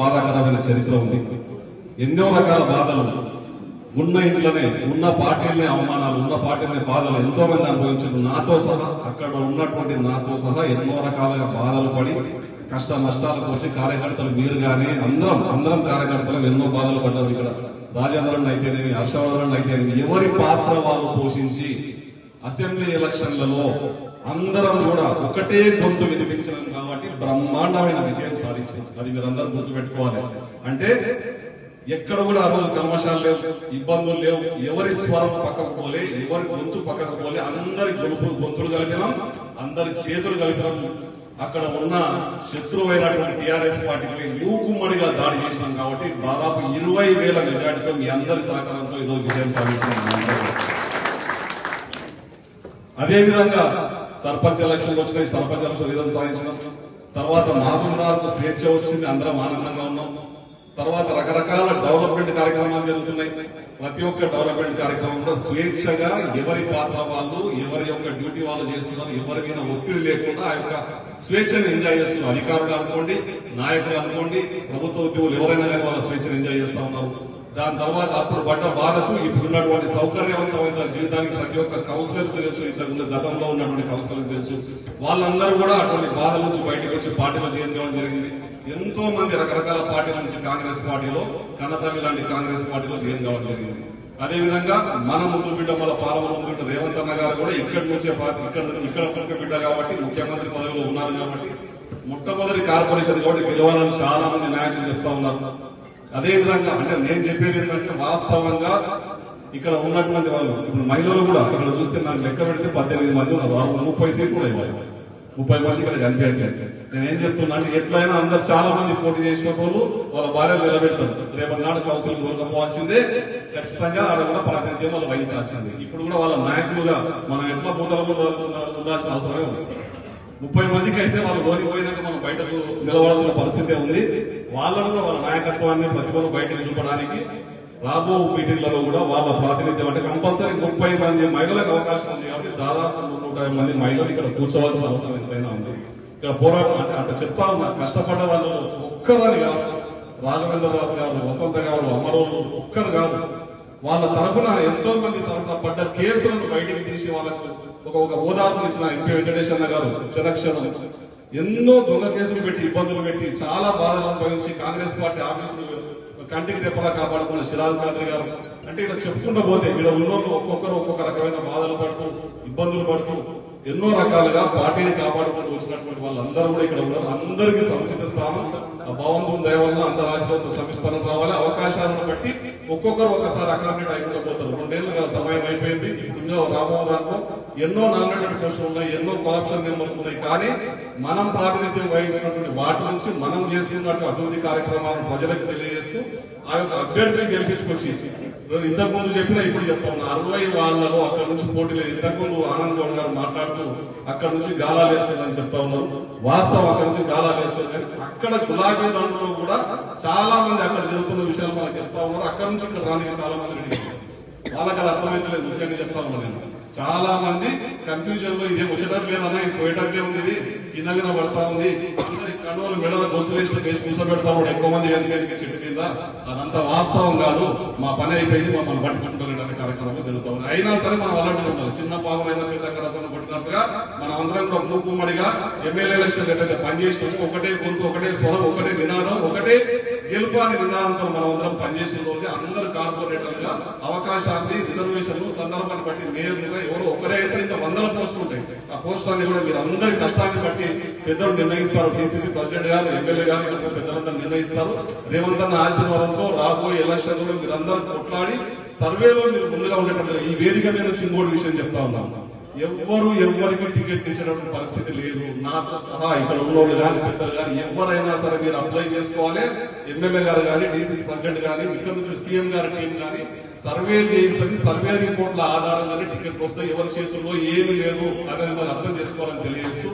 బాధాకరమైన చరిత్ర ఉంది. ఎన్నో రకాల బాధలు ఉన్న ఇంట్లోనే ఉన్న పార్టీలనే అవమానాలు ఉన్న పార్టీలనే బాధలు ఎంతో మంది అనుభవించారు. నాతో సహా అక్కడ ఉన్నటువంటి నాతో సహా ఎన్నో రకాలుగా బాధలు పడి కష్ట నష్టాలకు వచ్చి కార్యకర్తలు మీరు కానీ అందరం అందరం కార్యకర్తలు ఎన్నో బాధలు పడ్డారు ఇక్కడ. రాజేంద్రన్ అయితేనేమి హర్షవర్ధన్ అయితేనేమి ఎవరి పాత్ర వాళ్ళు పోషించి అసెంబ్లీ ఎలక్షన్లలో అందరం కూడా ఒకటే గొంతు వినిపించడం కాబట్టి బ్రహ్మాండమైన విజయం సాధించారు అది మీరందరూ గుర్తుపెట్టుకోవాలి. అంటే ఎక్కడ కూడా ఆ రోజు కల్మషాలు లేవు ఇబ్బందులు లేవు. ఎవరి స్వరం పక్కకు పోలే ఎవరి గొంతు పక్కకు పోలే అందరి గొలుపు గొంతులు కలిపినాం అందరి చేతులు కలిపినాం. అక్కడ ఉన్న శత్రువైనటువంటి టిఆర్ఎస్ పార్టీపై మూకుమ్మడిగా దాడి చేసినాం కాబట్టి దాదాపు ఇరవై వేల మెజార్టీతో మీ అందరి సహకారంతో ఈరోజు విజయం సాధించినాం అదేవిధంగా సర్పంచ్ ఎలక్షన్ వచ్చినాయి సర్పంచ్ ఎలక్షన్ రిజల్ట్ సాధించినాం. తర్వాత మహబూబ్నగర్కు స్వేచ్ఛ వచ్చింది అందరం ఆనందంగా ఉన్నాం. తర్వాత రకరకాల డెవలప్మెంట్ కార్యక్రమాలు జరుగుతున్నాయి. ప్రతి ఒక్క డెవలప్మెంట్ కార్యక్రమం కూడా స్వేచ్ఛగా ఎవరి పాత్ర వాళ్ళు ఎవరి యొక్క డ్యూటీ వాళ్ళు చేస్తున్నారు ఎవరి మీద ఒత్తిడి లేకుండా ఆ యొక్క స్వేచ్ఛను ఎంజాయ్ చేస్తున్నారు. అధికారులు అనుకోండి నాయకులు అనుకోండి ప్రభుత్వ ఉద్యోగులు ఎవరైనా కానీ వాళ్ళ స్వేచ్ఛను ఎంజాయ్ చేస్తా ఉన్నారు. దాని తర్వాత అప్పుడు పడ్డ బాధకు ఇప్పుడు ఉన్నటువంటి సౌకర్యవంతమైన జీవితానికి ప్రతి ఒక్క కౌన్సిలర్ తెలుసు. ఇంతకుముందు గతంలో ఉన్నటువంటి కౌన్సిలర్ తెలుసు. వాళ్ళందరూ కూడా అటువంటి బాధల నుంచి బయటకు వచ్చి పార్టీలో చేయించడం చేయడం జరిగింది. ఎంతో మంది రకరకాల పార్టీల నుంచి కాంగ్రెస్ పార్టీలో కన్నతల్లి లాంటి కాంగ్రెస్ పార్టీలో జాయిన్ కావడం జరిగింది. అదేవిధంగా మన ముందు బిడ్డ మన పాలన ముందు బిడ్డ రేవంత్ అన్న గారు కూడా ఇక్కడి నుంచే ఇక్కడ ఇక్కడ బిడ్డ కాబట్టి ముఖ్యమంత్రి పదవిలో ఉన్నారు కాబట్టి మొట్టమొదటి కార్పొరేషన్ కాబట్టి పిలవాలని చాలా మంది నాయకులు చెప్తా ఉన్నారు. అదే విధంగా అంటే నేను చెప్పేది ఏంటంటే వాస్తవంగా ఇక్కడ ఉన్నటువంటి వాళ్ళు ఇప్పుడు మహిళలు కూడా ఇక్కడ చూస్తే నాకు లెక్క పెడితే పద్దెనిమిది మంది ఉన్నారు. ముప్పై సీట్లు ఇవ్వాలి. ముప్పై మంది ఇక్కడ కనిపించండి నేను ఏం చెప్తున్నా అంటే ఎట్లయినా అందరు చాలా మంది పోటీ చేసిన వాళ్ళు వాళ్ళ భార్యలు నిలబెడతారు. రేపటి నాడు కౌన్సిల్ దొరకపోవాల్సిందే ఖచ్చితంగా ఆడ కూడా ప్రాతినిధ్యం వాళ్ళు వహించాల్సింది. ఇప్పుడు కూడా వాళ్ళ నాయకులుగా మనం ఎట్లా పూతలు ఉండాల్సిన అవసరమే ఉంది. ముప్పై మందికి అయితే వాళ్ళు లోనికి పోయినాక మనం బయటకు నిలవాల్సిన పరిస్థితి ఉంది. వాళ్ళను కూడా వాళ్ళ నాయకత్వాన్ని ప్రతిభను బయటకు చూపడానికి రాబో మీటింగ్లలో కూడా వాళ్ళ ప్రాతినిధ్యం అంటే కంపల్సరీ ముప్పై మంది మహిళలకు అవకాశం ఉంది కాబట్టి దాదాపు నూట మంది మహిళలు ఇక్కడ కూర్చోవాల్సిన అవసరం ఎంతైనా ఉంది. ఇక్కడ పోరాటం అంటే అంటే చెప్తా ఉన్నా కష్టపడ్డ వాళ్ళు ఒక్కరని కాదు. రాఘవేంద్ర రాజు గారు వసంత గారు అమరోలు ఒక్కరు కాదు. వాళ్ళ తరపున ఎంతో మంది తరపున పడ్డ కేసులను బయటికి తీసి వాళ్ళకు ఒక ఒక ఓదార్పు ఇచ్చిన ఎంపీ వెంకటేష్ అన్న గారు క్షణక్షణం. ఎన్నో దొంగ కేసులు పెట్టి ఇబ్బందులు పెట్టి చాలా బాధలు అనుభవించి కాంగ్రెస్ పార్టీ ఆఫీసులు కంటికి రెప్పలా కాపాడుకున్న సిరాజ్ ఖాద్రి గారు. అంటే ఇలా చెప్పుకుంటూ పోతే ఇక్కడ ఉన్నోళ్ళు ఒక్కొక్కరు ఒక్కొక్క రకమైన బాధలు పడుతూ ఇబ్బందులు పడుతూ ఎన్నో రకాలుగా పార్టీని కాపాడుకుంటూ వచ్చినటువంటి వాళ్ళందరూ కూడా ఇక్కడ ఉన్నారు. అందరికీ సముచిత స్థానం ఆ భగవంతుని దయ వల్ల అందరు ఆశీర్వాదం సమిస్థానం రావాలి. అవకాశాలను బట్టి ఒక్కొక్కరు ఒకసారి అకామిడేట్ అయిపోతారు అయిపోయింది. ఇంకా రాబోయే దాంట్లో ఎన్నో నామినేటెడ్ పోస్టులు ఉన్నాయి ఎన్నో కోఆప్షన్ మెంబర్స్ ఉన్నాయి. కానీ మనం ప్రాతినిధ్యం వహించినటువంటి వాటి నుంచి మనం చేసుకున్నటువంటి అభివృద్ధి కార్యక్రమాలను ప్రజలకు తెలియజేస్తూ ఆ యొక్క అభ్యర్థిని గెలిపించుకొచ్చి ఇంతకు ముందు చెప్పినా ఇప్పుడు చెప్తా ఉన్నా అరవై వాళ్ళలో అక్కడ నుంచి పోటీ లేదు. ఇంతకు ముందు ఆనంద్ గౌడ్ గారు మాట్లాడుతూ అక్కడ నుంచి గాలాలు వేస్తుందని చెప్తా ఉన్నారు. వాస్తవం అక్కడ నుంచి గాలాలు వేస్తుంది. కానీ అక్కడ గులాబీ దండలో కూడా చాలా మంది అక్కడ జరుగుతున్న విషయాలు మనకు చెప్తా ఉన్నారు. అక్కడ నుంచి ఇక్కడ రానికి చాలా మంది రెడీ వాళ్ళకి అది అర్థమైతలేదు ముఖ్యంగా చెప్తా నేను. చాలా మంది కన్ఫ్యూజన్లో ఇదే వచ్చేటట్టు లేదన్నా ఇది పోయేటట్లే ఉంది ఇది కింద మీద పడతా ఉంది అందరి కడవలు మెడల గొలుసులేసిన కేసు కూర్చోబెడతా కూడా ఎక్కువ మంది వెనక చెట్టు కింద అదంతా వాస్తవం కాదు మా పని అయిపోయింది మమ్మల్ని పట్టించుకుంటారు కార్యక్రమం జరుగుతా ఉంది. అయినా సరే మనం అలాంటి ఉండాలి. చిన్న పాపం అయినా పెద్ద కరతను పట్టినట్టుగా మనం అందరం కూడా మూకుమ్మడిగా ఎమ్మెల్యే ఎలక్షన్ ఏదైతే పనిచేసినాము ఒకటే గొంతు ఒకటే స్వరం ఒకటే నినాదం ఒకటే గెలుపు అని నినాదంతో మనం పనిచేసిన రోజే అందరు కార్పొరేటర్లుగా అవకాశాన్ని రిజర్వేషన్లు సందర్భాన్ని బట్టి మేయర్లుగా ఎవరు ఒకరే అయితే ఇంకా వందల పోస్టులు ఉంటాయి ఆ పోస్టులన్నీ కూడా మీరు అందరి కష్టాన్ని బట్టి పెద్దలు నిర్ణయిస్తారు. టీసీసీ ప్రెసిడెంట్ గారు ఎమ్మెల్యే గారు పెద్దలందరూ నిర్ణయిస్తారు. రేవంత్ అన్న ఆశీర్వాదంతో రాబోయే ఎలక్షన్లో మీరు అందరూ కొట్లాడి సర్వేలో మీరు ముందుగా ఉండేటప్పుడు ఈ వేదిక మీద నుంచి ఇంకోటి విషయం చెప్తా ఉన్నాను. ఎవ్వరు ఎవరికి టికెట్ ఇచ్చినటువంటి పరిస్థితి లేదు. నాతో సహా ఇక్కడ ఉన్నోళ్ళు కానీ పెద్దలు కానీ ఎవరైనా సరే మీరు అప్లై చేసుకోవాలి. ఎమ్మెల్యే గారు కానీ డీసీసీ ప్రెసిడెంట్ కానీ ఇక్కడ నుంచి సీఎం గారి టీం కానీ సర్వే చేస్తుంది సర్వే రిపోర్ట్ల ఆధారంగానే టికెట్ వస్తే ఎవరి చేతుల్లో ఏమీ లేదు అనేది మనం అర్థం చేసుకోవాలని తెలియజేస్తూ